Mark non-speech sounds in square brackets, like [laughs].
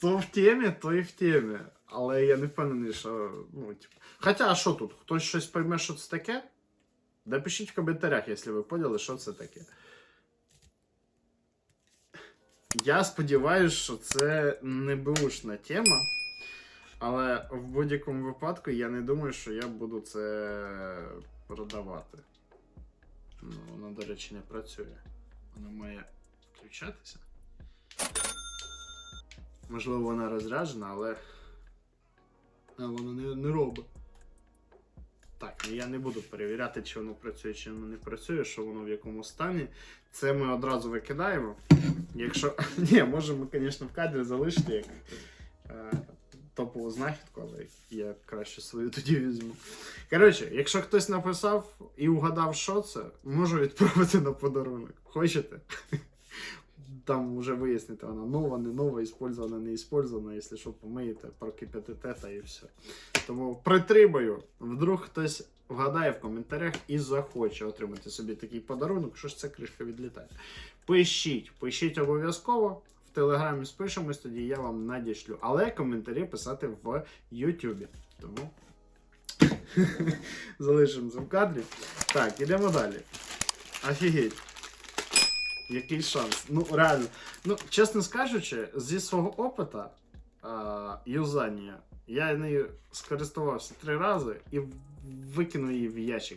Хто в темі, той в темі. Але я не впевнений, що. Ну, типу. Хоча, а що тут? Хтось щось пойме, що це таке? Напишіть в коментарях, якщо ви поняли, що це таке. Я сподіваюся, що це не бушна тема. Але в будь-якому випадку я не думаю, що я буду це продавати. Ну, воно, до речі, не працює. Воно має включатися. Можливо, вона розряджена, але. А воно не, не робить. Так, ну я не буду перевіряти, чи воно працює, чи воно не працює, що воно в якому стані. Це ми одразу викидаємо. Якщо. [laughs] Ні, можемо, звісно, в кадрі залишити як е, топову знахідку, але я краще свою тоді візьму. Коротше, якщо хтось написав і угадав, що це, можу відправити на подарунок. Хочете? [laughs] Там вже вияснити, вона нова, не нова, іспользована, не іспользована, якщо що, помиєте, прокипятите та і все. Тому притримаю, вдруг хтось вгадає в коментарях і захоче отримати собі такий подарунок, що ж ця кришка відлітає. Пишіть, пишіть обов'язково. В телеграмі спишемось, тоді я вам надішлю. Але коментарі писати в Ютубі. Тому [laughs] залишимо це в кадрі. Так, ідемо далі. Офігеть. Який шанс? Ну, реально. Ну, чесно скажучи, зі свого опита юзання, я нею скористувався три рази і викинув її в ящик.